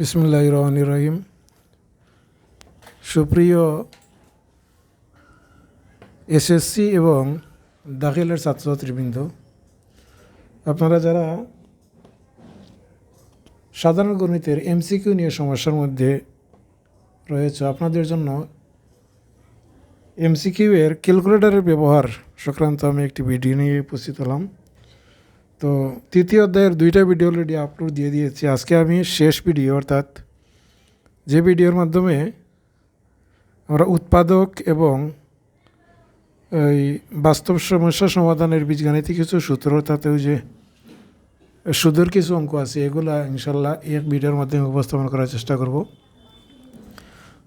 বিসমুল্লাহ রহমান রহিম সুপ্রিয় এসএসসি এবং দাখিলের ছাত্রছাত্রীবৃন্দ, আপনারা যারা সাধারণ গণিতের এমসিকিউ নিয়ে সমস্যার মধ্যে রয়েছে, আপনাদের জন্য এমসিকিউ এর ক্যালকুলেটরের ব্যবহার সংক্রান্ত আমি একটি ভিডিও নিয়ে উপস্থিত হলাম। তো তৃতীয় অধ্যায়ের দুইটা ভিডিও অলরেডি আপলোড দিয়ে দিয়েছি। আজকে আমি শেষ ভিডিও অর্থাৎ যে ভিডিওর মাধ্যমে আমরা উৎপাদক এবং এই বাস্তব সমস্যা সমাধানের বীজগাণিতিক কিছু সূত্র তাতে ওই যে সুদের কিছু অঙ্ক আছে, এগুলা ইনশাল্লাহ এক ভিডিওর মাধ্যমে উপস্থাপন করার চেষ্টা করব।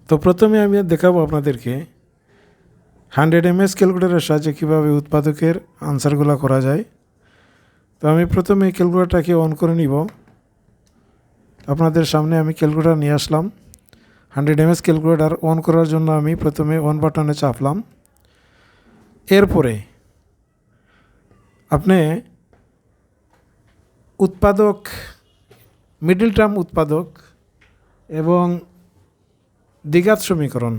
তো প্রথমে আমি দেখাবো আপনাদেরকে হান্ড্রেড এম এস ক্যালকুলেটারের সাহায্যে কীভাবে উৎপাদকের আনসারগুলো করা যায়। তো আমি প্রথমে ক্যালকুলেটারটাকে অন করে নিব। আপনাদের সামনে আমি ক্যালকুলেটার নিয়ে আসলাম। Hundred M S calculator on করার জন্য আমি প্রথমে অন বাটনে চাপলাম। এরপরে আপনি উৎপাদক মিডিল টার্ম উৎপাদক এবং দ্বিঘাত সমীকরণ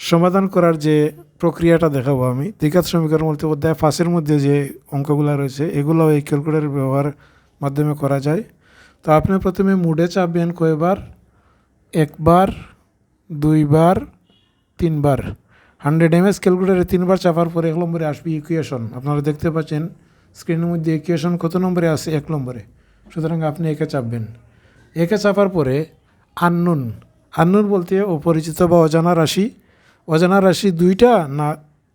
সমাধান করার যে প্রক্রিয়াটা দেখাবো আমি। দ্বিঘাত সমীকরণ বলতে অধ্যায় ফাঁসের মধ্যে যে অঙ্কগুলো রয়েছে এগুলো এই ক্যালকুলেটার ব্যবহার মাধ্যমে করা যায়। তো আপনি প্রথমে মুডে চাপবেন কয়বার? একবার, দুইবার, তিনবার। হান্ড্রেড এম এস ক্যালকুলেটারে তিনবার চাপার পরে এক নম্বরে আসবে ইকুয়েশন আপনারা দেখতে পাচ্ছেন স্ক্রিনের মধ্যে ইকুয়েশন কত নম্বরে আছে? এক নম্বরে। সুতরাং আপনি একে চাপবেন। একে চাপার পরে আননুন আননুন বলতে অপরিচিত বা অজানা রাশি। অজানা রাশি দুইটা না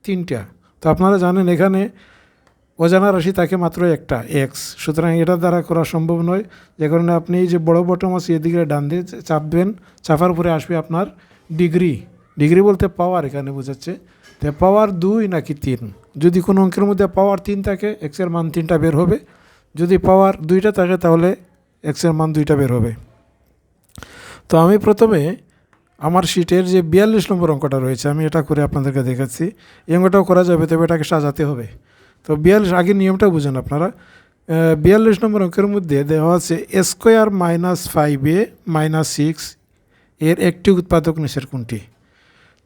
তিনটা? তো আপনারা জানেন এখানে অজানা রাশি থাকে মাত্র একটা এক্স সুতরাং এটা দ্বারা করা সম্ভব নয়। যে কারণে আপনি এই যে বড় বটম আছে, এদিকে ডান দিয়ে চাপবেন চাপার পরে আসবে আপনার ডিগ্রি। ডিগ্রি বলতে পাওয়ার এখানে বোঝাচ্ছে। তো পাওয়ার দুই নাকি তিন? যদি কোনো অঙ্কের মধ্যে পাওয়ার তিন থাকে এক্সের মান তিনটা বের হবে। যদি পাওয়ার দুইটা থাকে, তাহলে এক্সের মান দুইটা বের হবে। তো আমি প্রথমে আমার শিটের যে বিয়াল্লিশ নম্বর অঙ্কটা রয়েছে, আমি এটা করে আপনাদেরকে দেখাচ্ছি। এই অঙ্কটাও করা যাবে, তবে এটাকে সাজাতে হবে। তো বিয়াল্লিশ আগের নিয়মটা বুঝেন আপনারা। বিয়াল্লিশ নম্বর অঙ্কের মধ্যে দেওয়া আছে square minus five a minus six এর একটি উৎপাদক নিচের কোনটি?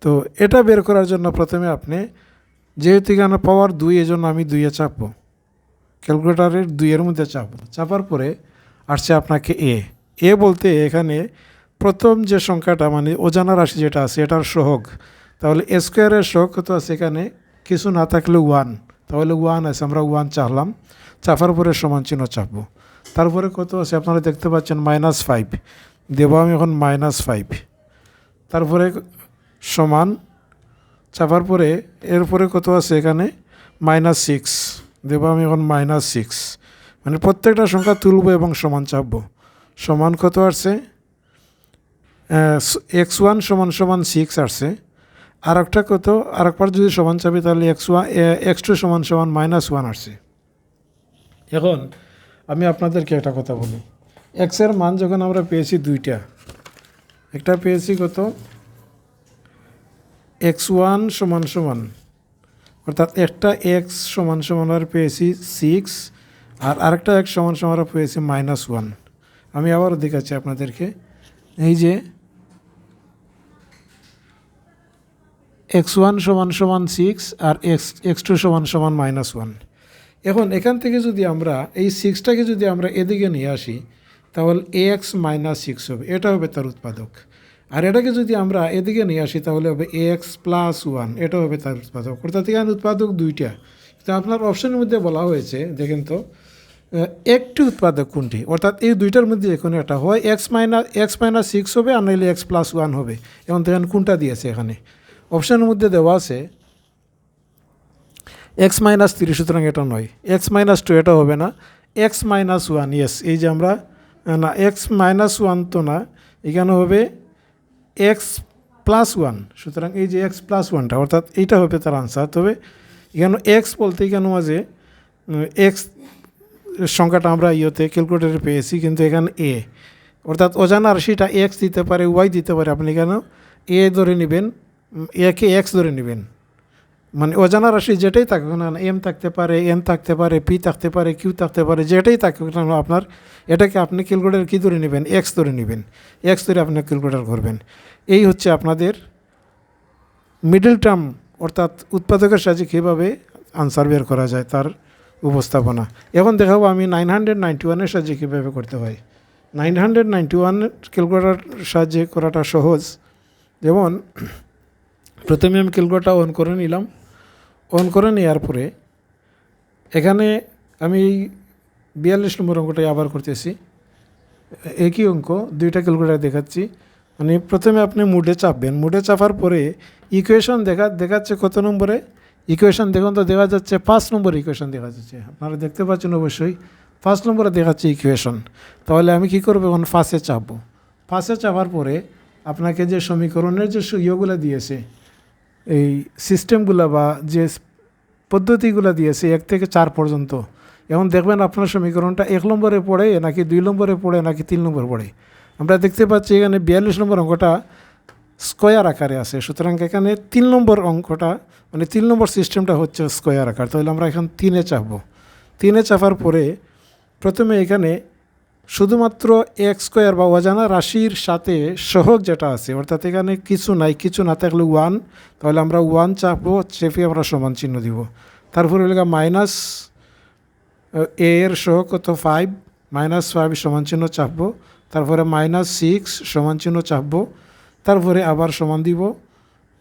তো এটা বের করার জন্য প্রথমে আপনি যেহেতু এখানে পাওয়ার দুই, এজন্য আমি দুইয়ে চাপবো। ক্যালকুলেটারের দুইয়ের মধ্যে চাপবো। চাপার পরে আসছে আপনাকে এ এ বলতে এখানে প্রথম যে সংখ্যাটা মানে অজানা রাশি যেটা আছে, এটার সহগ। তাহলে স্কোয়ারের সহগ কত আছে এখানে, কিছু না থাকলে ওয়ান তাহলে ওয়ান আছে, আমরা ওয়ান চাপলাম চাপার পরে সমান চিহ্ন চাপবো। তারপরে কত আছে, আপনারা দেখতে পাচ্ছেন মাইনাস ফাইভ দেব আমি এখন মাইনাস ফাইভ তারপরে সমান, চাপার পরে এরপরে কত আছে এখানে মাইনাস সিক্স দেবো আমি এখন মাইনাস সিক্স মানে প্রত্যেকটা সংখ্যা তুলব এবং সমান চাপবো। সমান কত আসছে? এক্স ওয়ান সমান সমান সিক্স আসছে। আর একটা কত? আর একবার যদি সমান চাবি তাহলে এক্স ওয়ান এক্স টু সমান সমান মাইনাস ওয়ান আসছে। এখন আমি আপনাদেরকে একটা কথা বলি। এক্সের মান যখন আমরা পেয়েছি দুইটা, একটা পেয়েছি কত? এক্স ওয়ান সমান সমান, অর্থাৎ একটা এক্স সমান সমান আর পেয়েছি সিক্স আর আরেকটা এক্স সমান সমান পেয়েছি মাইনাস ওয়ান আমি আবারও দেখাচ্ছি আপনাদেরকে। এই যে এক্স ওয়ান সমান সমান সিক্স আর এক্স এক্স টু সমান সমান মাইনাস ওয়ান এখন এখান থেকে যদি আমরা, এই সিক্সটাকে যদি আমরা এদিকে নিয়ে আসি, তাহলে এক্স মাইনাস সিক্স হবে। এটা হবে তার উৎপাদক। আর এটাকে যদি আমরা এদিকে নিয়ে আসি, তাহলে হবে এক্স প্লাস ওয়ান এটা হবে তার উৎপাদক। অর্থাৎ এখানে উৎপাদক দুইটা। তো আপনার অপশনের মধ্যে বলা হয়েছে, দেখেন তো একটি উৎপাদক কোনটি? অর্থাৎ এই দুইটার মধ্যে যে কোনো একটা হয় X minus X minus six হবে আর নাহলে এক্স প্লাস ওয়ান হবে। এবং দেখেন কোনটা দিয়েছে এখানে। অপশানের মধ্যে দেওয়া আছে এক্স মাইনাস তিরিশ সুতরাং এটা নয়। এক্স মাইনাস টু এটা হবে না। এক্স মাইনাস ওয়ান ইয়েস এই যে আমরা না এক্স মাইনাস ওয়ান তো না, এখানে হবে এক্স প্লাস ওয়ান সুতরাং এই যে এক্স প্লাস ওয়ানটা অর্থাৎ এইটা হবে তার আনসার তবে এখানে এক্স বলতে এখানে মাঝে এক্স সংখ্যাটা আমরা ইয়েতে ক্যালকুলেটারে পেয়েছি, কিন্তু এখানে এ অর্থাৎ অজানা রাশিটা এক্স দিতে পারে ওয়াই দিতে পারে, আপনি কেন? এ ধরে নেবেন একে এক্স ধরে নেবেন। মানে অজানা রাশি যেটাই থাকুক না এম থাকতে পারে এন থাকতে পারে পি থাকতে পারে কিউ থাকতে পারে, যেটাই থাকুক না আপনার, এটাকে আপনি ক্যালকুলেটার কী ধরে নেবেন? এক্স ধরে নেবেন। এক্স ধরে আপনি ক্যালকুলেটার করবেন। এই হচ্ছে আপনাদের মিডল টার্ম অর্থাৎ উৎপাদকের সাহায্যে কীভাবে আনসার বের করা যায়, তার উপস্থাপনা। এখন দেখাবো আমি নাইন হান্ড্রেড নাইনটি ওয়ানের সাহায্যে কীভাবে করতে হয়। Nine hundred ninety one calculator সাহায্যে করাটা সহজ। যেমন, প্রথমে আমি ক্যালকুলেটার অন করে নিলাম। অন করে নেওয়ার পরে, এখানে আমি এই বিয়াল্লিশ নম্বর অঙ্কটাই আবার করতেছি। একই অঙ্ক, দুইটা ক্যালকুলেটার দেখাচ্ছি। মানে প্রথমে আপনি মুডে চাপবেন। মুডে চাপার পরে ইকুয়েশন দেখা দেখাচ্ছে কত নম্বরে? ইকুয়েশন দেখুন তো, দেখা যাচ্ছে পাঁচ নম্বর ইকুয়েশন দেখা যাচ্ছে। আপনারা দেখতে পাচ্ছেন অবশ্যই পাঁচ নম্বরে দেখাচ্ছে ইকুয়েশন তাহলে আমি কি করব এখন? ফার্স্টে চাপবো। ফার্স্টে চাপার পরে আপনাকে যে সমীকরণের যে ইয়েগুলো দিয়েছে, এই সিস্টেমগুলো বা যে পদ্ধতিগুলো দিয়েছে, এক থেকে চার পর্যন্ত, এখন দেখবেন আপনার সমীকরণটা এক নম্বরে পড়ে, নাকি দুই নম্বরে পড়ে, নাকি তিন নম্বরে পড়ে। আমরা দেখতে পাচ্ছি এখানে বিয়াল্লিশ নম্বর অঙ্কটা স্কোয়ার আকারে আছে। সুতরাং এখানে তিন নম্বর অঙ্কটা মানে তিন নম্বর সিস্টেমটা হচ্ছে স্কোয়ার আকার। তাহলে আমরা এখন তিনে চাপবো। তিনে চাপার পরে প্রথমে এখানে শুধুমাত্র এক স্কোয়ার বা অজানা রাশির সাথে সহগ যেটা আছে, অর্থাৎ এখানে কিছু নাই, কিছু না থাকলে ওয়ান, তাহলে আমরা ওয়ান চাপবো, চেপে আমরা সমান চিহ্ন দিব। তারপরে হলো মাইনাস, এ এর সহগ কত? ফাইভ, মাইনাস ফাইভ সমান চিহ্ন চাপবো। তারপরে মাইনাস সিক্স সমান চিহ্ন চাপবো। তারপরে আবার সমান দিব,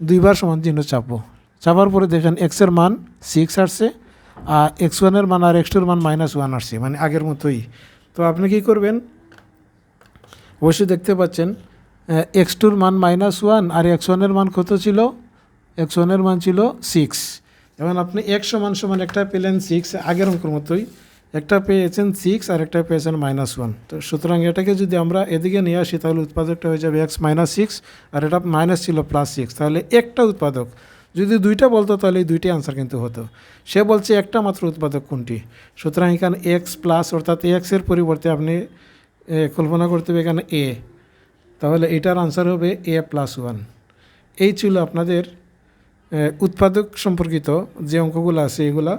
দুইবার সমান চিহ্ন চাপবো। চাপার পরে দেখেন এক্সের মান সিক্স আসছে, আর এক্স ওয়ানের মান আর এক্স টুর মান মাইনাস ওয়ান আসছে মানে আগের মতোই। তো আপনি কি করবেন? অবশ্যই দেখতে পাচ্ছেন এক্স টুর মান মাইনাস ওয়ান আর এক্স ওয়ানের মান কত ছিল? এক্স ওয়ানের মান ছিল সিক্স এবং আপনি এক সমান সমান একটা পেলেন সিক্স আগের অঙ্কের মতোই একটা পেয়েছেন সিক্স আর একটা পেয়েছেন মাইনাস ওয়ান তো সুতরাং এটাকে যদি আমরা এদিকে নিয়ে আসি, তাহলে উৎপাদকটা হয়ে যাবে এক্স মাইনাস সিক্স আর এটা মাইনাস ছিল প্লাস সিক্স তাহলে একটা উৎপাদক, যদি দুইটা বলতো তাহলে এই দুইটাই আনসার কিন্তু হতো। সে বলছে একটা মাত্র উৎপাদক কোনটি? সুতরাং এখানে এক্স প্লাস অর্থাৎ এক্সের পরিবর্তে আপনি কল্পনা করতে হবে এখানে এ তাহলে এটার আনসার হবে এ প্লাস ওয়ান এই ছিল আপনাদের উৎপাদক সম্পর্কিত যে অঙ্কগুলো আছে, এগুলা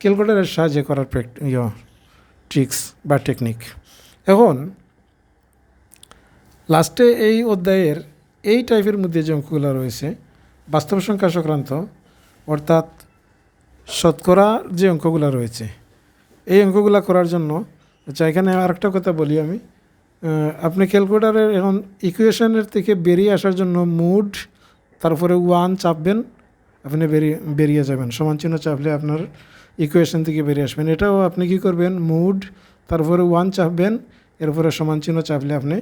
ক্যালকুলেটারের সাহায্যে করার ট্রিক্স বা টেকনিক এখন লাস্টে এই অধ্যায়ের এই টাইপের মধ্যে যে অঙ্কগুলো রয়েছে, বাস্তব সংখ্যা সংক্রান্ত, অর্থাৎ শতকরা যে অঙ্কগুলো রয়েছে, এই অঙ্কগুলো করার জন্য আচ্ছা এখানে আরেকটা কথা বলি আমি আপনি ক্যালকুলেটারের এখন ইকুয়েশনের থেকে বেরিয়ে আসার জন্য মুড তারপরে ওয়ান চাপবেন আপনি বেরিয়ে বেরিয়ে যাবেন। সমান চিহ্ন চাপলে আপনার ইকুয়েশন থেকে বেরিয়ে আসবেন। এটাও আপনি কি করবেন? মুড তারপরে ওয়ান চাপবেন, এরপরে সমান চিহ্ন চাপলে আপনি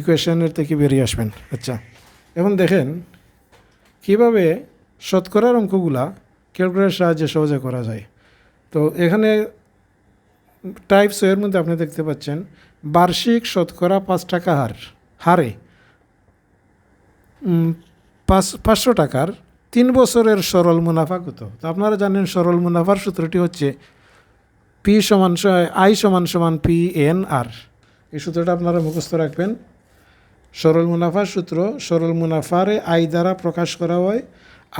ইকুয়েশনের থেকে বেরিয়ে আসবেন। আচ্ছা এখন দেখেন কীভাবে শতকরার অঙ্কগুলা ক্যালকুলেটার সাহায্যে সহজে করা যায়। তো এখানে টাইপের মধ্যে আপনি দেখতে পাচ্ছেন, বার্ষিক শতকরা পাঁচ টাকা হার, হারে পাঁচ, পাঁচশো টাকার তিন বছরের সরল মুনাফা কত? তো আপনারা জানেন সরল মুনাফার সূত্রটি হচ্ছে পি সমান আই সমান সমান পি এন আর এই সূত্রটা আপনারা মুখস্থ রাখবেন। সরল মুনাফার সূত্র, সরল মুনাফারে আই দ্বারা প্রকাশ করা হয়।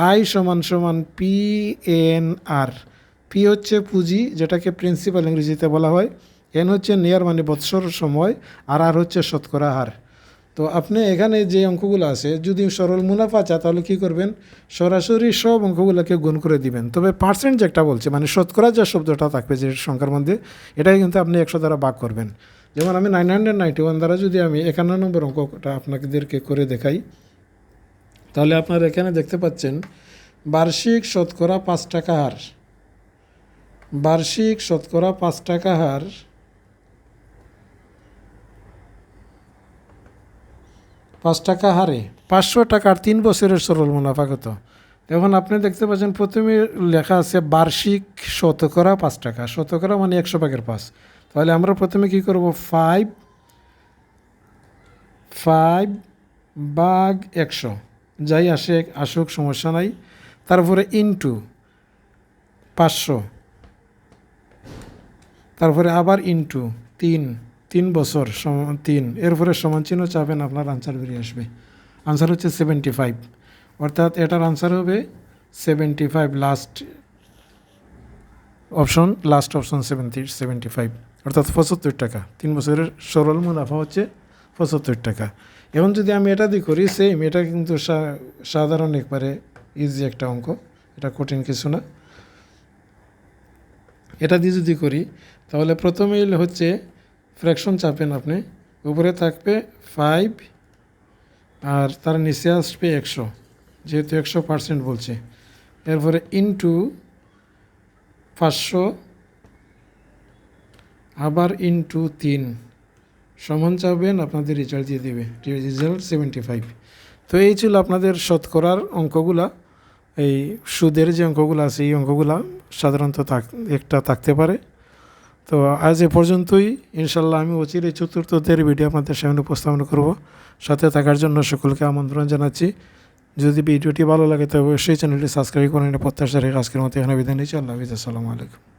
আই সমান সমান পি এন আর পি হচ্ছে পুঁজি, যেটাকে প্রিন্সিপাল ইংরেজিতে বলা হয়। এন হচ্ছে নেয়ার মানে বৎসর সময়, আর আর হচ্ছে শতকরা হার। তো আপনি এখানে যে অঙ্কগুলো আছে, যদি সরল মুনাফা চা তাহলে কী করবেন? সরাসরি সব অঙ্কগুলোকে গুণ করে দিবেন। তবে পার্সেন্ট যেটা বলছে মানে শতকরা যা শব্দটা থাকবে যে সংখ্যার মধ্যে এটাই কিন্তু আপনি একশো দ্বারা ভাগ করবেন। যেমন আমি নাইন হান্ড্রেড নাইনটি ওয়ান দ্বারা যদি আমি একান্ন নম্বর অঙ্কটা আপনাদেরকে করে দেখাই, তাহলে আপনারা এখানে দেখতে পাচ্ছেন, বার্ষিক শতকরা পাঁচ টাকা হার। বার্ষিক শতকরা পাঁচ টাকা হার পাঁচ টাকা হারে। পাঁচশো টাকার তিন বছরের সরল মুনাফা কত? এখন আপনি দেখতে পাচ্ছেন, প্রথমে লেখা আছে বার্ষিক শতকরা পাঁচ টাকা। শতকরা মানে একশো ভাগের পাঁচ। তাহলে আমরা প্রথমে কি করব? ফাইভ ফাইভ বাঘ একশো। যাই আসে আসুক, সমস্যা নাই। তারপরে ইনটু পাঁচশো। তারপরে আবার ইনটু তিন। তিন বছর তিন। এরপরে সমান চিহ্ন চাপেন আপনার আনসার বেরিয়ে আসবে। আনসার হচ্ছে সেভেন্টি ফাইভ অর্থাৎ এটার আনসার হবে seventy five last option last option seventy seventy five অর্থাৎ পঁচাত্তর টাকা। তিন বছরের সরল মুনাফা হচ্ছে পঁচাত্তর টাকা। এখন যদি আমি এটা দিয়ে করি সেম এটা কিন্তু সাধারণ একবারে ইজি একটা অঙ্ক। এটা কঠিন কিছু না। এটা দিয়ে যদি করি, তাহলে প্রথমেই হচ্ছে ফ্র্যাকশন চাপেন আপনি। উপরে থাকবে ফাইভ আর তার নিচে আসবে একশো, যেহেতু একশো পার্সেন্ট বলছে। এরপরে ইনটু পাঁচশো, আবার ইনটু তিন, সমান চাবেন আপনাদের রেজাল্ট দিয়ে দেবে। রেজাল্ট সেভেন্টি ফাইভ তো এই ছিল আপনাদের শতকরার অঙ্কগুলা। এই সুদের যে অঙ্কগুলো আছে, এই অঙ্কগুলা সাধারণত থাক, একটা থাকতে পারে। তো আজ এ পর্যন্তই। ইনশাল্লাহ আমি অচিরে চতুর্থদের ভিডিও আপনাদের সামনে উপস্থাপন করব। সাথে থাকার জন্য সকলকে আমন্ত্রণ জানাচ্ছি। যদি ভিডিওটি ভালো লাগে তবে অবশ্যই চ্যানেলটি সাবস্ক্রাইব করেন প্রত্যাশা রেখে আজকের মতো এখানে বিদায় নিচ্ছি। আল্লাহ হাফিজ। আসসালামু আলাইকুম।